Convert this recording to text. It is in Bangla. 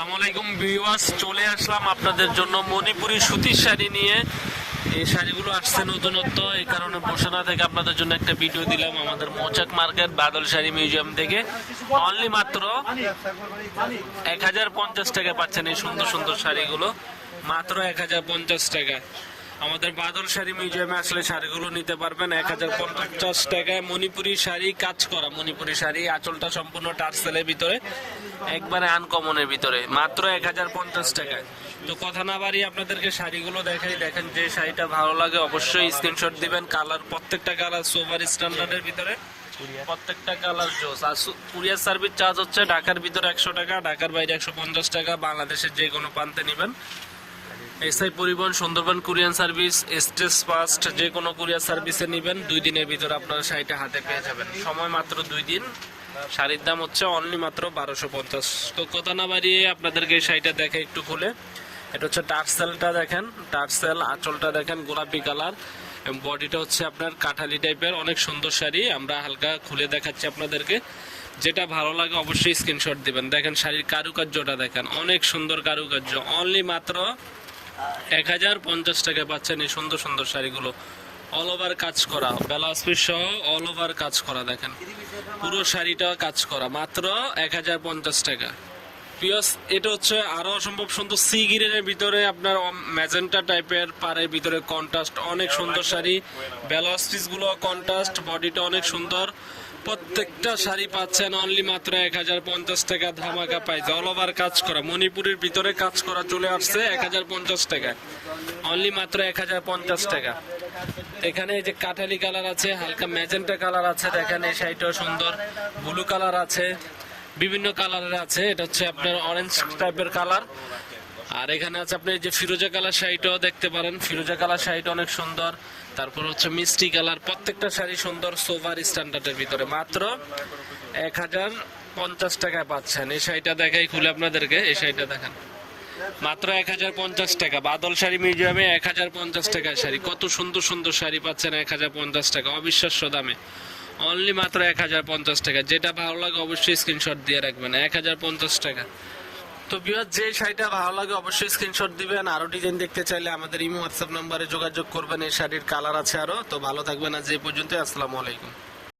আসসালামাইকুম ভিউয়ার্স, চলে আসলাম আপনাদের জন্য মণিপুরি সুতির শাড়ি নিয়ে। এই শাড়িগুলো আসছে নতুনত্ব, এই কারণে বসানা থেকে আপনাদের জন্য একটা ভিডিও দিলাম আমাদের মোচাক মার্কেট বাদল শাড়ি মিউজিয়াম থেকে। অনলি মাত্র এক হাজার পঞ্চাশ টাকা পাচ্ছেন এই সুন্দর সুন্দর শাড়িগুলো। মাত্র এক হাজার পঞ্চাশ টাকা। আমাদের বাদল শাড়ি মিউজিয়ামে আসলে শাড়িগুলো নিতে পারবেন। এক হাজার পঞ্চাশ টাকায় মণিপুরি শাড়ি কাজ করা। মণিপুরি শাড়ি আঁচলটা সম্পূর্ণ টার্সেলের ভিতরে, একবারে আনকমনের ভিতরে, মাত্র এক হাজার পঞ্চাশ টাকায়। তো কথা না বাড়িয়ে আপনাদেরকে শাড়িগুলো দেখাই। দেখেন যে শাড়িটা ভালো লাগে, অবশ্যই স্ক্রিনশট দিবেন। কালার প্রত্যেকটা কালার সোভার স্ট্যান্ডার্ডের ভিতরে। প্রত্যেকটা কালার জোস। আর কুরিয়ার সার্ভিস চার্জ হচ্ছে ঢাকার ভিতরে একশো টাকা, ঢাকার বাইরে একশো পঞ্চাশ টাকা, বাংলাদেশের যে কোনো প্রান্তে নেবেন। SA Paribahan, Sundarban, courier service এসটেস fast যে কোনো কুরিয়ার সার্ভিসে নেবেন। দুই দিনের ভিতরে আপনারা শাড়িটা হাতে পেয়ে যাবেন। সময় মাত্র দুই দিন। শাড়ির দাম হচ্ছে অনলি মাত্র বারোশো পঞ্চাশ। তো কথা না বাড়িয়ে আপনাদেরকে এই শাড়িটা দেখে একটু খুলে। এটা হচ্ছে টার্সেলটা দেখেন। টার্সেল আঁচলটা দেখেন, গোলাপি কালার। বডিটা হচ্ছে আপনার কাঠালি টাইপের। অনেক সুন্দর শাড়ি। আমরা হালকা খুলে দেখাচ্ছি আপনাদেরকে। যেটা ভালো লাগে অবশ্যই স্ক্রিনশট দিবেন। দেখেন শাড়ির কারুকার্যটা দেখেন। অনেক সুন্দর কারুকার্য। অনলি মাত্র এক হাজার পঞ্চাশ টাকা পাচ্ছেন এই সুন্দর সুন্দর শাড়িগুলো। অল ওভার কাজ করা। সহ অল ওভার কাজ করা, দেখেন। পুরো শাড়িটা কাজ করা। মাত্র এক হাজার পঞ্চাশ টাকা। পিওস এটা হচ্ছে আরও অসম্ভব সুন্দর সি ভিতরে আপনার ম্যাজেন্টা টাইপের পাড়ের ভিতরে কন্ট্রাস্ট অনেক সুন্দর শাড়ি। ব্লাউজ পিসগুলো কন্ট্রাস্ট বডিটা অনেক সুন্দর। প্রত্যেকটা শাড়ি পাচ্ছেন অনলি মাত্র এক হাজার পঞ্চাশ টাকা ধামাকা পাইছে অল ওভার কাজ করা। মণিপুরের ভিতরে কাজ করা চলে আসছে এক হাজার পঞ্চাশ টাকা অনলি মাত্র এক হাজার পঞ্চাশ টাকা। এখানে এই যে কাঠালি কালার আছে, হালকা ম্যাজেন্টা কালার আছে, দেখেন এই শাড়িটাও সুন্দর। ব্লু কালার আছে, বিভিন্ন কালারের আছে। এটা হচ্ছে আপনার অরেঞ্জ টাইপের কালার। আর এখানে আছে আপনি যে ফিরোজা কালার শাড়িটাও দেখতে পারেন। ফিরোজা কালার শাড়িটা অনেক সুন্দর। তারপর হচ্ছে মিষ্টি কালার। প্রত্যেকটা শাড়ি সুন্দর সোভার স্ট্যান্ডার্ডের ভিতরে। মাত্র এক হাজার পঞ্চাশ টাকায় পাচ্ছেন। এই শাড়িটা দেখাই খুলে আপনাদেরকে। এই শাড়িটা দেখেন। মাত্র এক হাজার পঞ্চাশ টাকা। বাদল শাড়ি মিউজিয়ামে এক হাজার পঞ্চাশ টাকায় শাড়ি। কত সুন্দর সুন্দর শাড়ি পাচ্ছেন এক হাজার পঞ্চাশ টাকা। অবিশ্বাস্য দামে। অনলি মাত্র এক হাজার পঞ্চাশ টাকা। যেটা ভালো লাগে অবশ্যই স্ক্রিনশট দিয়ে রাখবেন। এক হাজার পঞ্চাশ টাকা। তো বিহার যে শাড়িটা ভালো লাগে অবশ্যই স্ক্রিনশট দিবেন। আরও ডিজাইন দেখতে চাইলে আমাদের ইমো হোয়াটসঅ্যাপ নাম্বারে যোগাযোগ করবেন। এই শাড়ির কালার আছে আরও। তো ভালো থাকবেন আজ এই পর্যন্ত আসসালামু আলাইকুম।